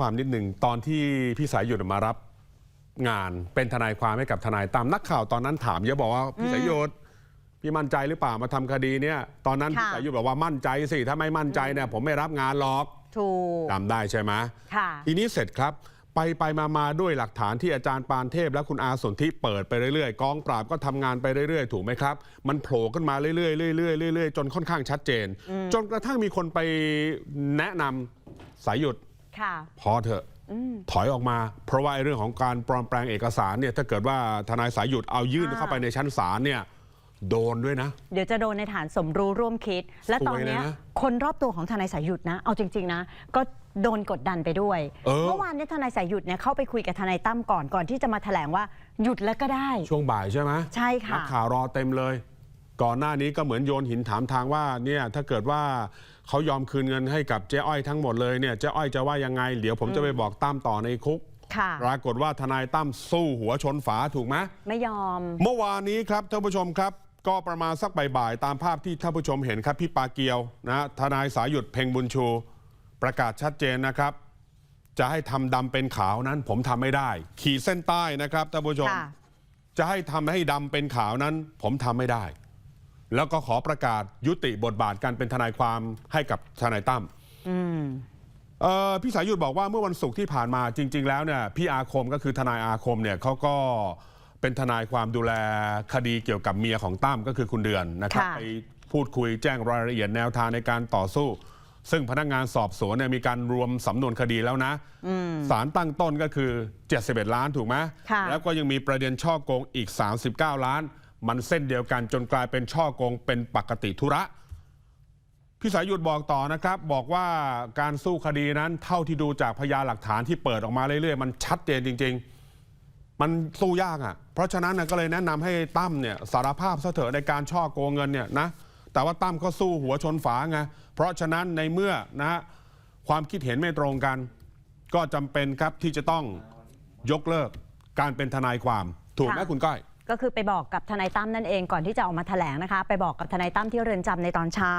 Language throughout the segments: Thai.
ความนิดหนึ่งตอนที่พี่สายหยุดมารับงานเป็นทนายความให้กับทนายตามนักข่าวตอนนั้นถามเยอะบอกว่าพี่สายหยุดพี่มั่นใจหรือเปล่ามาทำคดีเนี่ยตอนนั้นค่ะพี่สายหยุดบอกว่ามั่นใจสิถ้าไม่มั่นใจเนี่ยผมไม่รับงานหรอกถูกจำได้ใช่ไหมค่ะทีนี้เสร็จครับ ไปไปมามาด้วยหลักฐานที่อาจารย์ปานเทพ และคุณอาสนธิเปิดไปเรื่อยๆกองปราบก็ทำงานไปเรื่อยๆ ถูกไหมครับ มันโผล่ขึ้นมาเรื่อยๆเรื่อยๆเรื่อยๆจนค่อนข้างชัดเจน จนกระทั่งมีคนไปแนะนำสายหยุดค่ะ พอเถอะถอยออกมา เพราะว่าไอ้เรื่องของการปลอมแปลงเอกสารเนี่ยถ้าเกิดว่าทนายสายหยุดเอายื่นอ่าเข้าไปในชั้นศาลเนี่ยโดนด้วยนะ เดี๋ยวจะโดนในฐานสมรู้ร่วมคิด และตอนเนี้ยสวยเลยนะคนรอบตัวของทนายสายหยุดนะ เอาจริง ๆ นะ ก็โดนกดดันไปด้วยเออเมื่อวานเนี้ทนายสายหยุดเนี่ยเข้าไปคุยกับทนายตั้มก่อนก่อนที่จะมาแถลงว่าหยุดแล้วก็ได้ ช่วงบ่ายใช่ไหมใช่ค่ะนักข่าวรอเต็มเลย ก่อนหน้านี้ก็เหมือนโยนหินถามทางว่าเนี่ยถ้าเกิดว่า เขายอมคืนเงินให้กับเจ๊อ้อยทั้งหมดเลยเนี่ยเจ๊อ้อยจะว่ายังไง เดี๋ยวผมจะไปบอกตั้มต่อในคุกค่ะปรากฏว่าทนายตั้มสู้หัวชนฝาถูกไหมไม่ยอม เมื่อวานนี้ครับท่านผู้ชมครับ ก็ประมาณสักบ่ายๆตามภาพที่ท่านผู้ชมเห็นครับพี่ปาเกียวนะทนายสายหยุดเพ่งบุญชู ประกาศชัดเจนนะครับ จะให้ทำดำเป็นขาวนั้น ผมทำไม่ได้ ขีดเส้นใต้นะครับท่านผู้ชมค่ะจะให้ทำให้ดำเป็นขาวนั้น ผมทำไม่ได้ แล้วก็ขอประกาศยุติบทบาทการเป็นทนายความให้กับทนายตั้มอืมเอ่อพี่สายหยุดบอกว่าเมื่อวันศุกร์ที่ผ่านมาจริง ๆ แล้วเนี่ยพี่อาคมก็คือทนายอาคมเนี่ยเขาก็เป็นทนายความดูแลคดีเกี่ยวกับเมียของตั้มก็คือคุณเดือนนะครับค่ะไปพูดคุยแจ้งรายละเอียดแนวทางในการต่อสู้ ซึ่งพนักงานสอบสวนเนี่ยมีการรวมสำนวนคดีแล้วนะสารตั้งต้นก็คือ 71 ล้านถูกไหมค่ะแล้วก็ยังมีประเด็นช่อโกงอีก 39 ล้าน มันเส้นเดียวกันจนกลายเป็นช่อโกงเป็นปกติธุระพี่สายหยุดบอกต่อนะครับ บอกว่าการสู้คดีนั้นเท่าที่ดูจากพยานหลักฐานที่เปิดออกมาเรื่อยๆ มันชัดเจนจริง ๆ มันสู้ยากอะ่ะ เพราะฉะนั้นก็เลยแนะนำให้ตั้มเนี่ยสารภาพซะเถอะในการช่อโกงเงินเนี่ยนะแต่ว่าตั้มก็สู้หัวชนฝาไงเพราะฉะนั้นในเมื่อนะความคิดเห็นไม่ตรงกัน ก็จำเป็นครับที่จะต้องยกเลิกการเป็นทนายความถูกไหมคุณก้อย ก็คือไปบอกกับทนายตั้มนั่นเองก่อนที่จะออกมาแถลงนะคะ ไปบอกกับทนายตั้มที่เรือนจำในตอนเช้า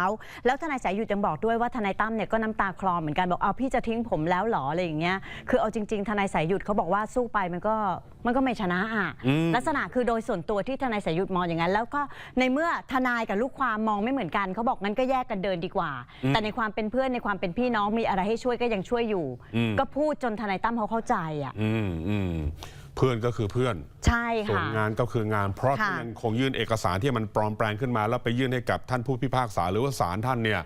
แล้วทนายสายหยุดยังบอกด้วยว่าทนายตั้มเนี่ยก็น้ำตาคลอเหมือนกันบอกเอาพี่จะทิ้งผมแล้วเหรออะไรอย่างเงี้ยคือเอาจริง ๆ ทนายสายหยุดเขาบอกว่าสู้ไปมันก็มันก็ไม่ชนะอะอืมลักษณะคือโดยส่วนตัวที่ทนายสายหยุดมองอย่างนั้น แล้วก็ในเมื่อทนายกับลูกความมองไม่เหมือนกันเขาบอกงั้นก็แยกกันเดินดีกว่า แต่ในความเป็นเพื่อนในความเป็นพี่น้องมีอะไรให้ช่วยก็ยังช่วยอยู่ ก็พูดจนทนายตั้มเขาเข้าใจอะอืมอืม เพื่อนก็คือเพื่อนใช่ส่วนค่ะ งานก็คืองาน เพราะค่ะ ถ้ายังคงยื่นเอกสารที่มันปลอมแปลงขึ้นมา แล้วไปยื่นให้กับท่านผู้พิพากษาหรือว่าศาลท่านเนี่ย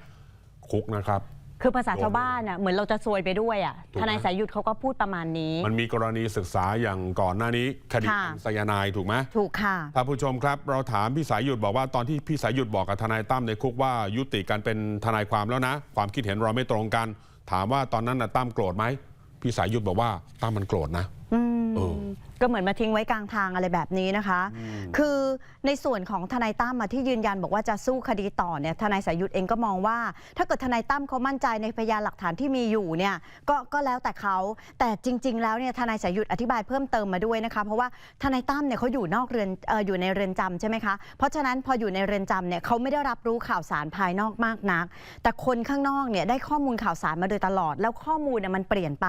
คุกนะครับ คือภาษาชาวบ้านอะเหมือนเราจะซวยไปด้วยอะถูกไหม ทนายสายหยุดเขาก็พูดประมาณนี้ มันมีกรณีศึกษาอย่างก่อนหน้านี้คดีค่ะสายนายถูกไหม ถูกค่ะ ท่านผู้ชมครับ เราถามพี่สายหยุดบอกว่าตอนที่พี่สายหยุดบอกกับทนายตั้มในคุกว่ายุติการเป็นทนายความแล้วนะ ความคิดเห็นเราไม่ตรงกัน ถามว่าตอนนั้นนะตั้มโกรธไหมพี่สายหยุดบอกว่าตั้มมันโกรธนะ อืมเออ ก็เหมือนมาทิ้งไว้กลางทางอะไรแบบนี้นะคะ คือในส่วนของทนายตั้มอะที่ยืนยันบอกว่าจะสู้คดีต่อเนี่ยทนายสายหยุดเองก็มองว่า ถ้าเกิดทนายตั้มเขามั่นใจในพยานหลักฐานที่มีอยู่เนี่ยก็ก็แล้วแต่เขาแต่จริง ๆ แล้วเนี่ยทนายสายหยุดอธิบายเพิ่มเติมมาด้วยนะคะ เพราะว่าทนายตั้มเนี่ยเขาอยู่นอกเรือนเอออยู่ในเรือนจำใช่ไหมคะเพราะฉะนั้นพออยู่ในเรือนจำเนี่ยเขาไม่ได้รับรู้ข่าวสารภายนอกมากนัก แต่คนข้างนอกเนี่ยได้ข้อมูลข่าวสารมาโดยตลอด แล้วข้อมูลเนี่ยมันเปลี่ยนไป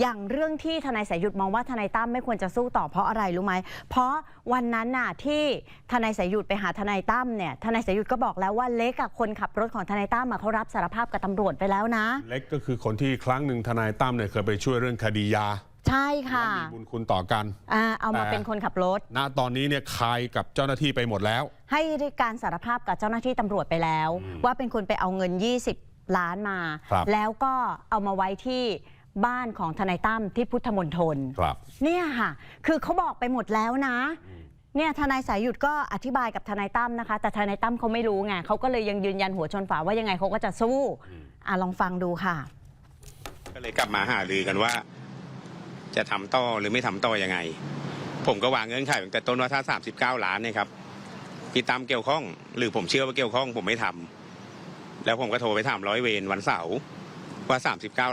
อย่างเรื่องที่ทนายสายหยุดมองว่าทนายตั้มไม่ควรจะสู้ต่อเพราะอะไรรู้ไหม เพราะวันนั้นน่ะที่ทนายสายหยุดไปหาทนายตั้มเนี่ยทนายสายหยุดก็บอกแล้วว่าเล็กกับคนขับรถของทนายตั้มอะเขารับสารภาพกับตำรวจไปแล้วนะ เล็กก็คือคนที่ครั้งหนึ่งทนายตั้มเนี่ยเคยไปช่วยเรื่องคดียาใช่ค่ะและมีบุญคุณต่อกันอ่าเอามาแต่เป็นคนขับรถ ณ ตอนนี้เนี่ยคายกับเจ้าหน้าที่ไปหมดแล้ว ให้การสารภาพกับเจ้าหน้าที่ตำรวจไปแล้ว ว่าเป็นคนไปเอาเงิน 20 ล้านมาครับแล้วก็เอามาไว้ที่ บ้านของทนายตั้มที่พุทธมณฑลครับ เนี่ยค่ะ คือเขาบอกไปหมดแล้วนะ เนี่ยทนายสายหยุดก็อธิบายกับทนายตั้มนะคะ แต่ทนายตั้มเขาไม่รู้ไงเขาก็เลยยังยืนยันหัวชนฝาว่ายังไงเขาก็จะสู้อะลองฟังดูค่ะ ก็เลยกลับมาหารือกันว่า จะทำต่อหรือไม่ทำต่อยังไง ผมก็วางเงื่อนไขตั้งแต่ต้นว่าถ้า 39 ล้านเนี่ยครับพี่ตั้มเกี่ยวข้อง หรือผมเชื่อว่าเกี่ยวข้อง ผมไม่ทำแล้วผมก็โทรไปถามร้อยเวรวันเสาร์ ว่า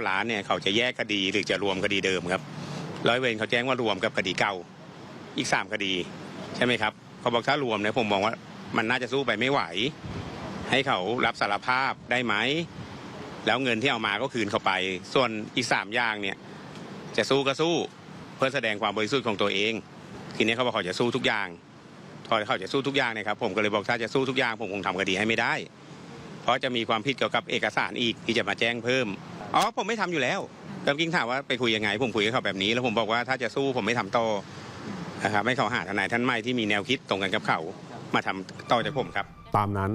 39 ล้านเนี่ยเขาจะแยกคดีหรือจะรวมคดีเดิมครับร้อยเวรเขาแจ้งว่ารวมกับคดีเก่าอีกสามคดีใช่ไหมครับเขาบอกถ้ารวมเนี่ยผมมองว่ามันน่าจะสู้ไปไม่ไหว ให้เขารับสารภาพได้ไหมแล้วเงินที่เอามาก็คืนเขาไป ส่วนอีกสามอย่างเนี่ยจะสู้ก็สู้เพื่อแสดงความบริสุทธิ์ของตัวเองทีนี้เขาบอกเขาจะสู้ทุกอย่างพอเขาจะสู้ทุกอย่างเนี่ยครับผมก็เลยบอกถ้าจะสู้ทุกอย่างผมคงทำคดีให้ไม่ได้ เพราะจะมีความผิดเกี่ยวกับเอกสารอีกที่จะมาแจ้งเพิ่ม อ๋อผมไม่ทำอยู่แล้วก็กิ้งถามว่าไปคุยยังไง ผมคุยกับเขาแบบนี้ แล้วผมบอกว่าถ้าจะสู้ผมไม่ทำต่อนะครับให้เขาหาทนายท่านใหม่ที่มีแนวคิดตรงกันกับเขา มาทำต่อจากผมครับ ตามนั้น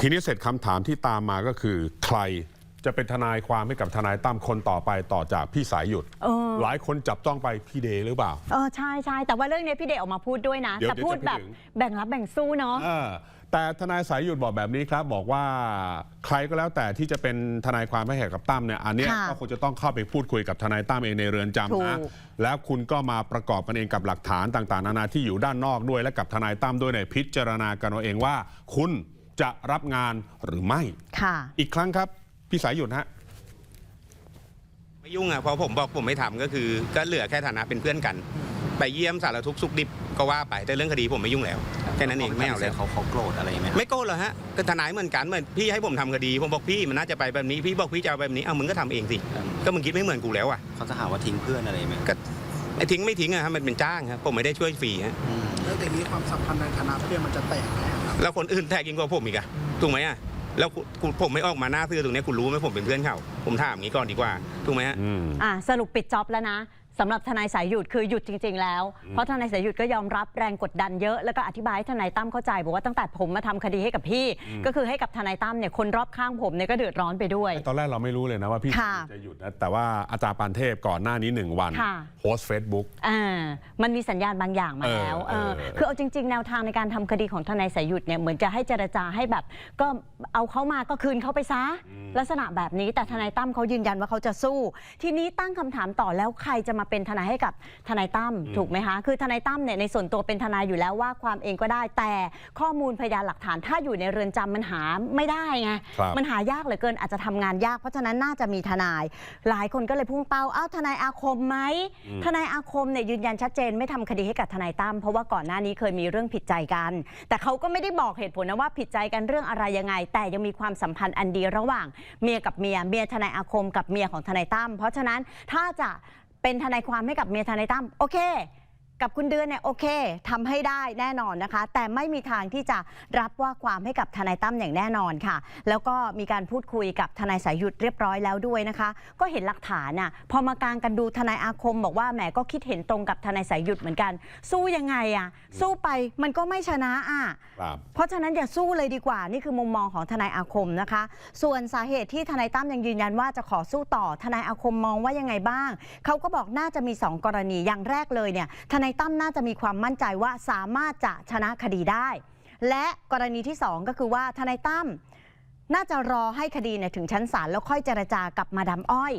ทีนี้เสร็จคำถามที่ตามมาก็คือ ใคร จะเป็นทนายความให้กับทนายตั้มคนต่อไปต่อจากพี่สายหยุด เออ หลายคนจับจ้องไปพี่เดย์หรือเปล่า เออใช่ใช่แต่ว่าเรื่องนี้พี่เดชออกมาพูดด้วยนะเดี๋ยวแต่พูดเดี๋ยวจะแบบพูดถึง แบ่งรับแบ่งสู้เนาะ เออแต่ทนายสายหยุดบอกแบบนี้ครับ บอกว่าใครก็แล้วแต่ที่จะเป็นทนายความให้แก่กับตั้มเนี่ยอันเนี้ยค่ะก็คงจะต้องเข้าไปพูดคุยกับทนายตั้มเองในเรือนจำนะถูกแล้วคุณก็มาประกอบกันเองกับหลักฐานต่างๆ นานาที่อยู่ด้านนอกด้วยและกับทนายตั้มด้วยในยพิจารณากันเอาเองว่า คุณจะรับงานหรือไม่ ค่ะ อีกครั้งครับ พี่สายหยุดฮะไม่ยุ่งอะเพราะผมบอกผมไม่ทำก็คือ ก็เหลือแค่ฐานะเป็นเพื่อนกัน ไปเยี่ยมสารทุกข์สุขดิบก็ว่าไปแต่เรื่องคดีผมไม่ยุ่งแล้ว แค่นั้นเองไม่เอาแล้ว เขาเขาโกรธอะไรไหมไม่โกรธหรอกฮะก็ทนายเหมือนกันเหมือนพี่ให้ผมทำคดีผมบอกพี่มันน่าจะไปแบบนี้พี่บอกพี่จะเอาแบบนี้เอามึงก็ทำเองสิก็มึงคิดไม่เหมือนกูแล้วอะเขาจะหาว่าทิ้งเพื่อนอะไรไหมก็ไอ้ทิ้งไม่ทิ้งอะฮะมันเป็นจ้างครับผมไม่ได้ช่วยฟรีฮะอืมแล้วทีนี้ความสัมพันธ์ในคณะเพื่อนมันจะแตกไหมครับแล้วคนอื่นแทกยิ่งกว่าผมอีกอะถูกไหมอะ แล้วคุณคุณผมไม่ออกมาหน้าซื่อตรงเนี้ยคุณรู้ไหมผมเป็นเพื่อนเขาผมถามอย่างนี้ก่อนดีกว่าถูกไหมฮะอืมอะสรุปปิดจ็อบแล้วนะ สำหรับทนายสายหยุดคือหยุดจริง ๆ แล้ว เพราะทนายสายหยุดก็ยอมรับแรงกดดันเยอะแล้วก็อธิบายให้ทนายตั้มเข้าใจบอกว่าตั้งแต่ผมมาทำคดีให้กับพี่ ก็คือให้กับทนายตั้มเนี่ยคนรอบข้างผมเนี่ยก็เดือดร้อนไปด้วย ตอนแรกเราไม่รู้เลยนะว่าพี่ค่ะจะหยุดนะแต่ว่าอาจารย์ปานเทพก่อนหน้านี้หนึ่งวันค่ะ โพสต์เฟซบุ๊ก อ่ามันมีสัญญาณบางอย่างมาเออแล้วเออเออ คือเอาจริง ๆ แนวทางในการทำคดีของทนายสายหยุดเนี่ยเหมือนจะให้เจรจาให้แบบ ก็เอาเขามาก็คืนเขาไปซะ ลักษณะแบบนี้แต่ทนายตั้มเขายืนยันว่าเขาจะสู้ ทีนี้ตั้งคำถามต่อแล้วใครจะมาเป็นทนายให้กับทนายตั้มถูกไหมคะคือทนายตั้มเนี่ยในส่วนตัวเป็นทนายอยู่แล้วว่าความเองก็ได้ แต่ข้อมูลพยานหลักฐานถ้าอยู่ในเรือนจำมันหาไม่ได้ไงครับมันหายากเหลือเกินอาจจะทำงานยาก เพราะฉะนั้นน่าจะมีทนาย หลายคนก็เลยพุ่งเป้าอ้าวทนายอาคมไหมทนายอาคมเนี่ยยืนยันชัดเจนไม่ทำคดีให้กับทนายตั้มเพราะว่าก่อนหน้านี้เคยมีเรื่องผิดใจกัน แต่เขาก็ไม่ได้บอกเหตุผลนะว่าผิดใจกันเรื่องอะไรยังไง แต่ยังมีความสัมพันธ์อันดีระหว่างเมียกับเมียเมียทนายอาคมกับเมียของทนายตั้มเพราะฉะนั้นถ้าจะ เป็นทนายความให้กับเมียทนายตั้มโอเค กับคุณเดือนเนี่ยโอเคทำให้ได้แน่นอนนะคะ แต่ไม่มีทางที่จะรับว่าความให้กับทนายตั้มอย่างแน่นอนค่ะ แล้วก็มีการพูดคุยกับทนายสายหยุดเรียบร้อยแล้วด้วยนะคะ ก็เห็นหลักฐานน่ะพอมากางกันดูทนายอาคม บอกว่าแหมก็คิดเห็นตรงกับทนายสายหยุดเหมือนกัน สู้ยังไงอะสู้ไปมันก็ไม่ชนะอะครับเพราะฉะนั้นอย่าสู้เลยดีกว่านี่คือมุมมองของทนายอาคมนะคะ ส่วนสาเหตุที่ทนายตั้มยังยืนยันว่าจะขอสู้ต่อทนายอาคมมองว่ายังไงบ้างเขาก็บอกน่าจะมี 2 กรณีอย่างแรกเลยเนี่ยทนายตั้มน่าจะมีความมั่นใจว่าสามารถจะชนะคดีได้ และกรณีที่ 2 ก็คือว่าทนายตั้มน่าจะรอให้คดีเนี่ยถึงชั้นศาลแล้วค่อยเจรจากับมาดามอ้อย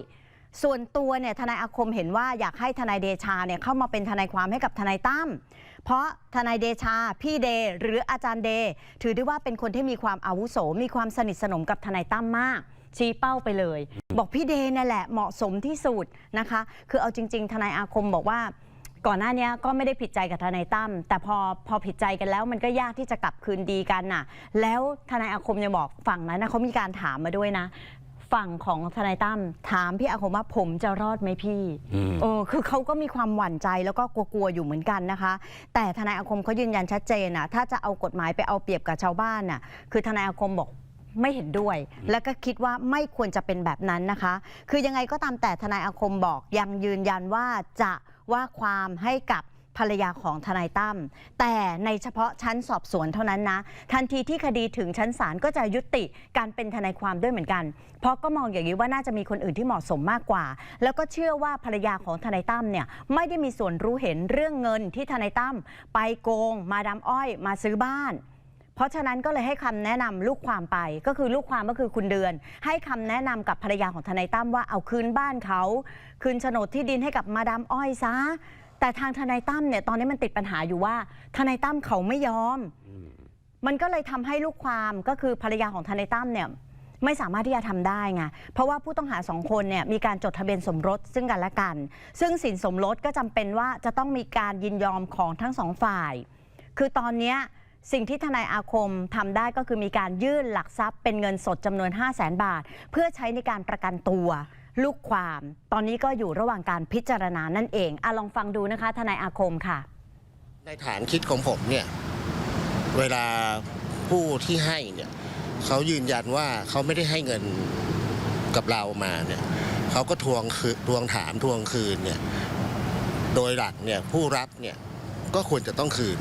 ส่วนตัวเนี่ยทนายอาคมเห็นว่าอยากให้ทนายเดชาเนี่ยเข้ามาเป็นทนายความให้กับทนายตั้มเพราะทนายเดชา พี่เด หรืออาจารย์เด ถือได้ว่าเป็นคนที่มีความอาวุโส มีความสนิทสนมกับทนายตั้มมาก ชี้เป้าไปเลย บอกพี่เดนั่นแหละเหมาะสมที่สุดนะคะ คือเอาจริง ๆ ทนายอาคมบอกว่า ก่อนหน้านี้ก็ไม่ได้ผิดใจกับทนายตั้มแต่พอพอผิดใจกันแล้วมันก็ยากที่จะกลับคืนดีกันน่ะ แล้วทนายอาคมยังบอกฝั่งนั้นนะเขามีการถามมาด้วยนะ ฝั่งของทนายตั้มถามพี่อาคมว่าผมจะรอดไหมพี่อืมเออคือเขาก็มีความหวั่นใจแล้วก็กลัวๆอยู่เหมือนกันนะคะ แต่ทนายอาคมเขายืนยันชัดเจนนะถ้าจะเอากฎหมายไปเอาเปรียบกับชาวบ้านน่ะคือทนายอาคมบอกไม่เห็นด้วย แล้วก็คิดว่าไม่ควรจะเป็นแบบนั้นนะคะ คือยังไงก็ตามแต่ทนายอาคมบอกยังยืนยันว่าจะ ว่าความให้กับภรรยาของทนายตั้มแต่ในเฉพาะชั้นสอบสวนเท่านั้นนะ ทันทีที่คดีถึงชั้นศาลก็จะยุติการเป็นทนายความด้วยเหมือนกัน เพราะก็มองอย่างนี้ว่าน่าจะมีคนอื่นที่เหมาะสมมากกว่า แล้วก็เชื่อว่าภรรยาของทนายตั้มเนี่ยไม่ได้มีส่วนรู้เห็นเรื่องเงินที่ทนายตั้มไปโกง มาดามอ้อย มาซื้อบ้าน ราะฉะนั้นก็เลยให้คำแนะนำลูกความไป ก็คือลูกความก็คือคุณเดือน ให้คำแนะนำกับภรรยาของทนายตั้มว่าเอาคืนบ้านเขา คืนโฉนดที่ดินให้กับมาดามอ้อยซะ แต่ทางทนายตั้มเนี่ยตอนนี้มันติดปัญหาอยู่ว่า ทนายตั้มเขาไม่ยอมมันก็เลยทำให้ลูกความก็คือภรรยาของทนายตั้มเนี่ยไม่สามารถที่จะทำได้ไงเพราะว่าผู้ต้องหาสองคนเนี่ยมีการจดทะเบียนสมรสซึ่งกันและกัน ซึ่งสินสมรสก็จำเป็นว่าจะต้องมีการยินยอมของทั้งสองฝ่าย คือตอนเนี้ย สิ่งที่ทนายอาคมทำได้ก็คือมีการยื่นหลักทรัพย์เป็นเงินสดจำนวน 5 0 0แสนบาท เพื่อใช้ในการประกันตัวลูกความ ตอนนี้ก็อยู่ระหว่างการพิจารณานั่นเองอลองฟังดูนะคะ ทนายอาคมค่ะ ในฐานคิดของผมเนี่ย เวลาผู้ที่ให้เนี่ยเขายืนยันว่าเขาไม่ได้ให้เงินกับเรามาเนี่ยเขาก็ทวงคืนทวงถามทวงคืนเนี่ย โดยหลักเนี่ยผู้รับเนี่ยก็ควรจะต้องคืน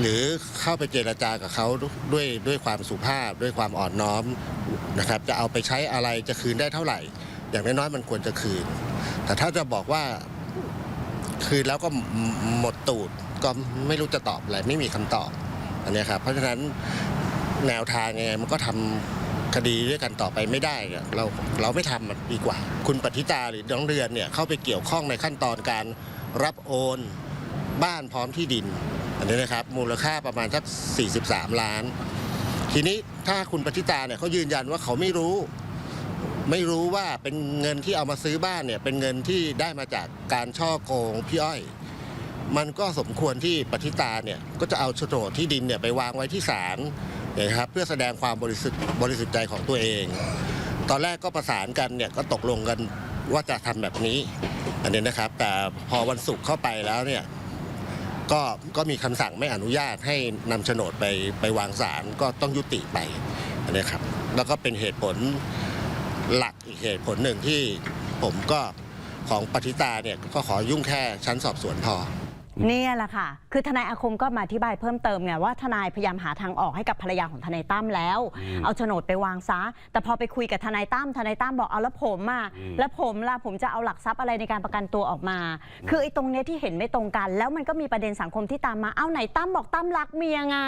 หรือเข้าไปเจรจากับเขาด้วยด้วยความสุภาพ ด้วยความอ่อนน้อมนะครับ จะเอาไปใช้อะไรจะคืนได้เท่าไหร่ อย่างน้อยๆมันควรจะคืน แต่ถ้าจะบอกว่าคืนแล้วก็หมดตูดก็ไม่รู้จะตอบอะไรไม่มีคำตอบอันเนี้ยครับเพราะฉะนั้นแนวทางไงมันก็ทำคดีด้วยกันต่อไปไม่ได้ เราเราไม่ทำมันดีกว่า คุณปฏิตาหรือน้องเรือนเนี่ยเข้าไปเกี่ยวข้องในขั้นตอนการรับโอน บ้านพร้อมที่ดิน อันนี้นะครับมูลค่าประมาณสัก43 ล้าน ทีนี้ถ้าคุณปฏิตาเนี่ยเขายืนยันว่าเขาไม่รู้ ไม่รู้ว่าเป็นเงินที่เอามาซื้อบ้านเนี่ยเป็นเงินที่ได้มาจากการช่อโกงพี่อ้อย มันก็สมควรที่ปฏิตาเนี่ยก็จะเอาโฉนดที่ดินเนี่ยไปวางไว้ที่ศาลนะครับเพื่อแสดงความบริสุทธิ์บริสุทธิ์ใจของตัวเอง ตอนแรกก็ประสานกันเนี่ยก็ตกลงกันว่าจะทำแบบนี้ อันนี้นะครับ แต่พอวันศุกร์เข้าไปแล้วเนี่ย ก็ก็มีคำสั่งไม่อนุญาตให้นำโฉนดไปไปวางสารก็ต้องยุติไปนะครับแล้วก็เป็นเหตุผลหลักอีกเหตุผลหนึ่งที่ผมก็ของปฏิตาเนี่ยก็ขอยุ่งแค่ชั้นสอบสวนพอ นี่ยแหละค่ะ คือทนายอาคมก็มาอธิบายเพิ่มเติมไงว่าทนายพยายามหาทางออกให้กับภรรยาของทนายตั้มแล้ว เอาโฉนดไปวางซะ แต่พอไปคุยกับทนายตั้มทนายตั้มบอกเอาแล้วผมอะแล้วผมล่ะผมจะเอาหลักทรัพย์อะไรในการประกันตัวออกมา คือไอ้ตรงเนี้ยที่เห็นไม่ตรงกัน แล้วมันก็มีประเด็นสังคมที่ตามมา เอ้าไหนตั้มบอกตั้มรักเมียไง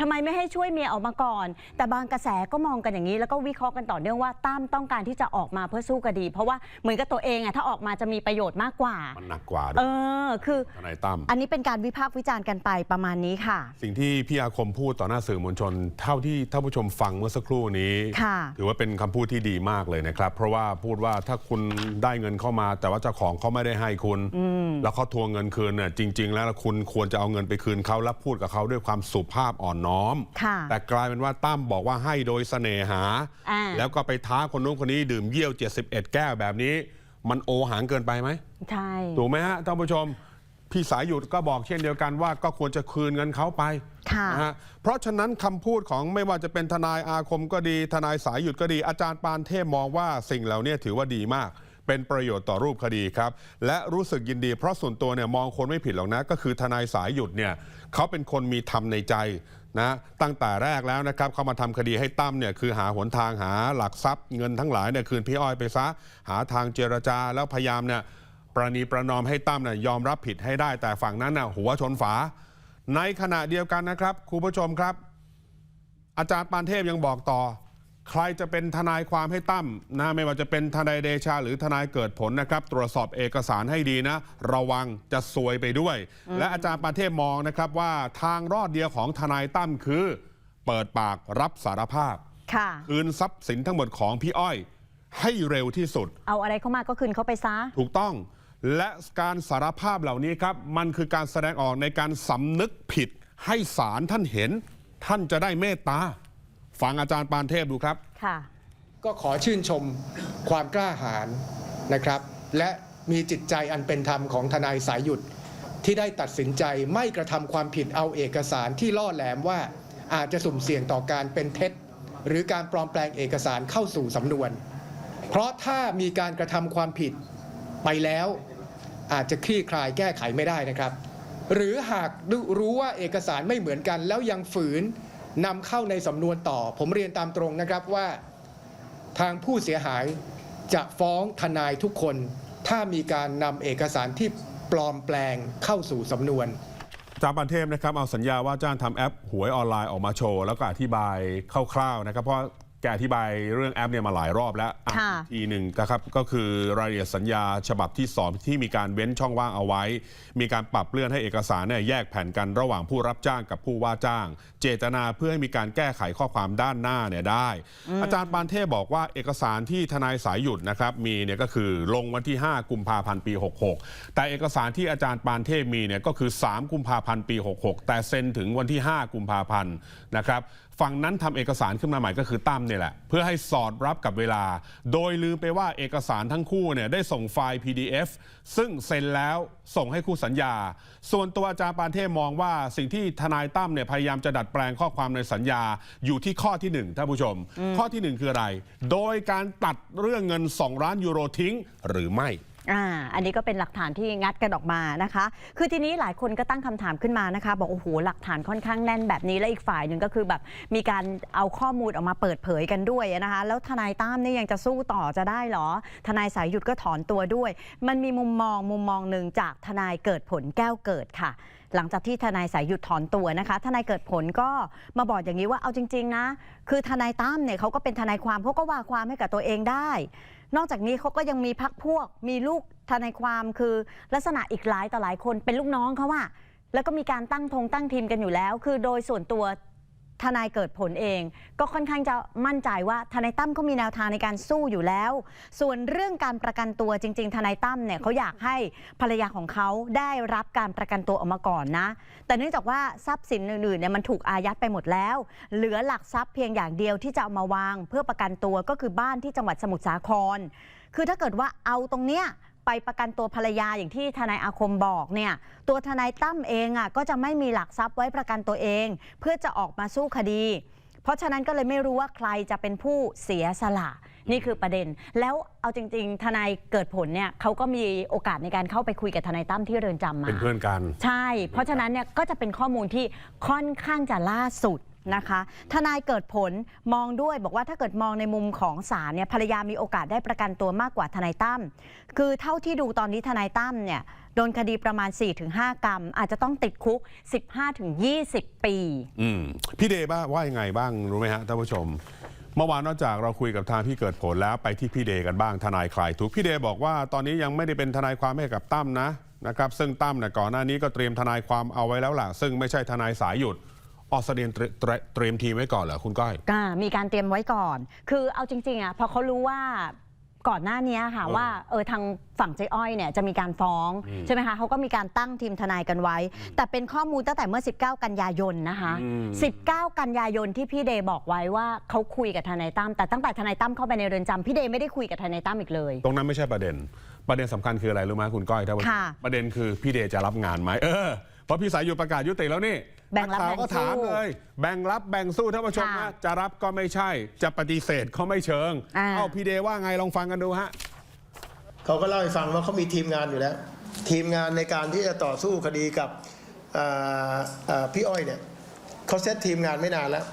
ทำไมไม่ให้ช่วยเมียออกมาก่อน แต่บางกระแสก็มองกันอย่างนี้ แล้วก็วิเคราะห์กันต่อเนื่องว่าตั้มต้องการที่จะออกมาเพื่อสู้คดี เพราะว่าเหมือนกับตัวเองอะถ้าออกมาจะมีประโยชน์มากกว่ามันหนักกว่าด้เอวยอคือทนายตั้มอันนี้เป็นการวิพากษ์วิจารณ์กันไปประมาณนี้ค่ะ สิ่งที่พี่อาคมพูดต่อหน้าสื่อมวลชน เท่าที่ท่านผู้ชมฟังเมื่อสักครู่นี้ค่ะถือว่าเป็นคำพูดที่ดีมากเลยนะครับ เพราะว่าพูดว่าถ้าคุณได้เงินเข้ามา แต่ว่าเจ้าของเขาไม่ได้ให้คุณ แล้วเขาทวงเงินคืนเนี่ยจริง ๆ แล้วคุณควรจะเอาเงินไปคืนเขาและพูดกับเขาด้วยความสุภาพอ่อนน้อมค่ะแต่กลายเป็นว่าตั้มบอกว่าให้โดยเสน่หาอ่าแล้วก็ไปท้าคนนู้นคนนี้ดื่มเยี่ยว 71 แก้วแบบนี้ มันโอหังเกินไปไหมใช่ถูกไหมฮะท่านผู้ชม พี่สายหยุดก็บอกเช่นเดียวกันว่าก็ควรจะคืนเงินเขาไปค่ะนะฮะเพราะฉะนั้นคำพูดของไม่ว่าจะเป็นทนายอาคมก็ดี ทนายสายหยุดก็ดี อาจารย์ปานเทพมองว่าสิ่งเหล่านี้ถือว่าดีมาก เป็นประโยชน์ต่อรูปคดีครับ และรู้สึกยินดี เพราะส่วนตัวเนี่ยมองคนไม่ผิดหรอกนะ ก็คือทนายสายหยุดเนี่ยเขาเป็นคนมีธรรมในใจนะตั้งแต่แรกแล้วนะครับเขามาทำคดีให้ตั้มเนี่ยคือหาหนทางหาหลักทรัพย์เงินทั้งหลายเนี่ยคืนพี่อ้อยไปซะหาทางเจรจาแล้วพยายามเนี่ย ประนีประนอมให้ตั้มน่ะยอมรับผิดให้ได้ แต่ฝั่งนั้นน่ะหัวชนฝา ในขณะเดียวกันนะครับคุณผู้ชมครับ อาจารย์ปานเทพยังบอกต่อ ใครจะเป็นทนายความให้ตั้มนะไม่ว่าจะเป็นทนายเดชาหรือทนายเกิดผลนะครับ ตรวจสอบเอกสารให้ดีนะ ระวังจะซวยไปด้วย และอาจารย์ปานเทพมองนะครับว่าทางรอดเดียวของทนายตั้มคือ เปิดปากรับสารภาพค่ะคืนทรัพย์สินทั้งหมดของพี่อ้อยให้เร็วที่สุด เอาอะไรเข้ามาก็คืนเขาไปซะ ถูกต้อง และการสารภาพเหล่านี้ครับ มันคือการแสดงออกในการสำนึกผิดให้ศาลท่านเห็น ท่านจะได้เมตตาฟังอาจารย์ปานเทพดูครับค่ะก็ขอชื่นชมความกล้าหาญนะครับ และมีจิตใจอันเป็นธรรมของทนายสายหยุดที่ได้ตัดสินใจไม่กระทำความผิดเอาเอกสารที่ล่อแหลมว่าอาจจะสุ่มเสี่ยงต่อการเป็นเท็จ หรือการปลอมแปลงเอกสารเข้าสู่สำนวน เพราะถ้ามีการกระทำความผิดไปแล้ว อาจจะคลี่คลายแก้ไขไม่ได้นะครับ หรือหากรู้ว่าเอกสารไม่เหมือนกัน แล้วยังฝืนนำเข้าในสำนวนต่อ ผมเรียนตามตรงนะครับว่า ทางผู้เสียหายจะฟ้องทนายทุกคน ถ้ามีการนำเอกสารที่ปลอมแปลงเข้าสู่สำนวนจารย์ปานเทพนะครับเอาสัญญาว่าจ้างทำแอปหวยออนไลน์ออกมาโชว์ แล้วก็อธิบายคร่าวๆนะครับเพราะ แกอธิบายเรื่องแอปเนี่ยมาหลายรอบแล้วอะค่ะอีกทีหนึ่งนะครับก็คือรายละเอียดสัญญาฉบับที่ 2 ที่มีการเว้นช่องว่างเอาไว้ มีการปรับเลื่อนให้เอกสารเนี่ยแยกแผ่นกันระหว่างผู้รับจ้างกับผู้ว่าจ้าง เจตนาเพื่อให้มีการแก้ไขข้อความด้านหน้าเนี่ยได้ อาจารย์ปานเทพบอกว่าเอกสารที่ทนายสายหยุดนะครับมีเนี่ยก็คือลงวันที่ 5 กุมภาพันธ์ปี 66 แต่เอกสารที่อาจารย์ปานเทพมีเนี่ยก็คือ 3 กุมภาพันธ์ปี 66 แต่เซ็นถึงวันที่ 5 กุมภาพันธ์นะครับ ฝั่งนั้นทำเอกสารขึ้นมาใหม่ก็คือตั้มเนี่ยแหละ เพื่อให้สอดรับกับเวลา โดยลืมไปว่าเอกสารทั้งคู่เนี่ยได้ส่งไฟล์ PDF ซึ่งเซ็นแล้วส่งให้คู่สัญญา ส่วนตัวอาจารย์ปานเทพมองว่าสิ่งที่ทนายตั้มเนี่ยพยายามจะดัดแปลงข้อความในสัญญาอยู่ที่ข้อที่หนึ่งท่านผู้ชม ข้อที่หนึ่งคืออะไร โดยการตัดเรื่องเงิน 2 ล้านยูโรทิ้งหรือไม่ อ่าอันนี้ก็เป็นหลักฐานที่งัดกันออกมานะคะ คือทีนี้หลายคนก็ตั้งคำถามขึ้นมานะคะ บอกโอ้โหหลักฐานค่อนข้างแน่นแบบนี้และอีกฝ่ายหนึ่งก็คือแบบมีการเอาข้อมูลออกมาเปิดเผยกันด้วยนะคะ แล้วทนายตั้มนี่ยยังจะสู้ต่อจะได้เหรอ ทนายสายหยุดก็ถอนตัวด้วย มันมีมุมมองมุมมองหนึ่งจากทนายเกิดผลแก้วเกิดค่ะ หลังจากที่ทนายสายหยุดถอนตัวนะคะ ทนายเกิดผลก็มาบอกอย่างนี้ว่าเอาจริง ๆ นะ คือทนายตั้มเนี่ยเขาก็เป็นทนายความเขาก็ว่าความให้กับตัวเองได้ นอกจากนี้เขาก็ยังมีพักพวก มีลูกทนายความคือลักษณะอีกหลายต่อหลายคนเป็นลูกน้องเขาอะแล้วก็มีการตั้งธงตั้งทีมกันอยู่แล้ว คือโดยส่วนตัว ทนายเกิดผลเอง ก็ค่อนข้างจะมั่นใจว่าทนายตั้มเขามีแนวทางในการสู้อยู่แล้ว ส่วนเรื่องการประกันตัวจริง ๆ ทนายตั้มเนี่ยเขาอยากให้ภรรยาของเขาได้รับการประกันตัวออกมาก่อนนะ แต่เนื่องจากว่าทรัพย์สินอื่นๆเนี่ยมันถูกอายัดไปหมดแล้ว เหลือหลักทรัพย์เพียงอย่างเดียวที่จะเอามาวาง เพื่อประกันตัวก็คือบ้านที่จังหวัดสมุทรสาคร คือถ้าเกิดว่าเอาตรงเนี้ย ไปประกันตัวภรรยาอย่างที่ทนายอาคมบอกเนี่ยตัวทนายตั้มเองอะก็จะไม่มีหลักทรัพย์ไว้ประกันตัวเอง เพื่อจะออกมาสู้คดี เพราะฉะนั้นก็เลยไม่รู้ว่าใครจะเป็นผู้เสียสละ นี่คือประเด็น แล้วเอาจริง ๆ ทนายเกิดผลเนี่ยเขาก็มีโอกาสในการเข้าไปคุยกับทนายตั้มที่เรือนจำมาเป็นเพื่อนกัน ใช่ เพราะฉะนั้นเนี่ยก็จะเป็นข้อมูลที่ค่อนข้างจะล่าสุด นะคะทนายเกิดผลมองด้วยบอกว่าถ้าเกิดมองในมุมของศาลเนี่ยภรรยามีโอกาสได้ประกันตัวมากกว่าทนายตั้มคือเท่าที่ดูตอนนี้ทนายตั้มเนี่ยโดนคดีประมาณ 4-5 กรรม อาจจะต้องติดคุก 15-20 ปีอืมพี่เดบ้าว่ายังไงบ้าง รู้ไหมฮะท่านผู้ชม เมื่อวานนอกจากเราคุยกับทางพี่เกิดผลแล้วไปที่พี่เดกันบ้างทนายคลายทุกพี่เดบอกว่าตอนนี้ยังไม่ได้เป็นทนายความให้กับตั้มนะนะครับซึ่งตั้มเนี่ยก่อนหน้านี้ก็เตรียมทนายความเอาไว้แล้วล่ะซึ่งไม่ใช่ทนายสายหยุด ออสเตรเลียนเตรเตรเตรียมทีมไว้ก่อนเหรอคุณก้อยก็มีการเตรียมไว้ก่อน คือเอาจริงๆอะพอเขารู้ว่าก่อนหน้านี้ค่ะเออว่าเออทางฝั่งเจ๊อ้อยเนี่ยจะมีการฟ้องอืมใช่ไหมคะเขาก็มีการตั้งทีมทนายกันไว้ แต่เป็นข้อมูลตั้งแต่เมื่อ 19 กันยายนนะคะอืม19 กันยายนที่พี่เดย์บอกไว้ว่าเขาคุยกับทนายตั้มแต่ตั้งแต่ทนายตั้มเข้าไปในเรือนจำพี่เดย์ไม่ได้คุยกับทนายตั้มอีกเลย ตรงนั้นไม่ใช่ประเด็น ประเด็นสำคัญคืออะไรรู้ไหมคุณก้อยท่านผู้ชมค่ะประเด็นคือพี่เดจะรับงานไหมเออเพราะพี่สายหยุดประกาศยุติแล้วนี่ แบ่งรับนักข่าวก็แบ่งสู้ถามเลย แบ่งรับแบ่งสู้ท่านผู้ชมค่ะนะจะรับก็ไม่ใช่ จะปฏิเสธก็ไม่เชิง อ่า เอ้าพี่เดว่าไงลองฟังกันดูฮะ เขาก็เล่าให้ฟังว่าเขามีทีมงานอยู่แล้ว ทีมงานในการที่จะต่อสู้คดีกับอ่าอ่าพี่อ้อยเนี่ยเขาเซตทีมงานไม่นานแล้ว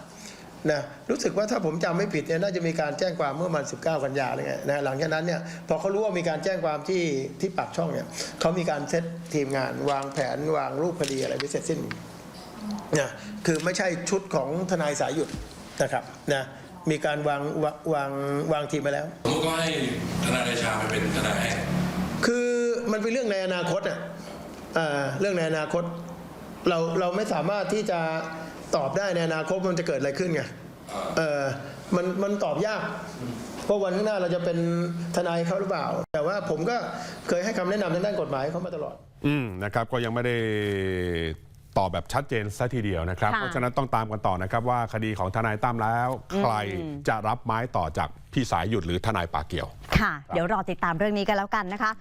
นะรู้สึกว่าถ้าผมจำไม่ผิดเนี่ยน่าจะมีการแจ้งความเมื่อมัน 19 กันยาอะไรเงี้ยนะหลังจากนั้นเนี่ยพอเขารู้ว่ามีการแจ้งความที่ที่ปากช่องเนี่ยเขามีการเซตทีมงานวางแผนวางรูปคดีอะไรไว้เสร็จสิ้น นะคือไม่ใช่ชุดของทนายสายหยุดนะครับนะมีการวางวางวางวางทีมมาแล้วผมก็ให้ทนายเดชาไปเป็นทนายให้คือมันเป็นเรื่องในอนาคตอะอ่าเรื่องในอนาคต เราเราไม่สามารถที่จะตอบได้ในอนาคตมันจะเกิดอะไรขึ้นไงเออมันมันตอบยากเพราะวันข้างหน้าเราจะเป็นทนายเขาหรือเปล่า แต่ว่าผมก็เคยให้คำแนะนำทางด้านกฎหมายเขามาตลอด อืมนะครับก็ยังไม่ได้ ตอบแบบชัดเจนซะทีเดียวนะครับค่ะเพราะฉะนั้นต้องตามกันต่อนะครับว่าคดีของทนายตั้มแล้ว ใครจะรับไม้ต่อจากพี่สายหยุดหรือทนายปากเกี่ยว ค่ะ เดี๋ยวรอติดตามเรื่องนี้กันแล้วกันนะคะ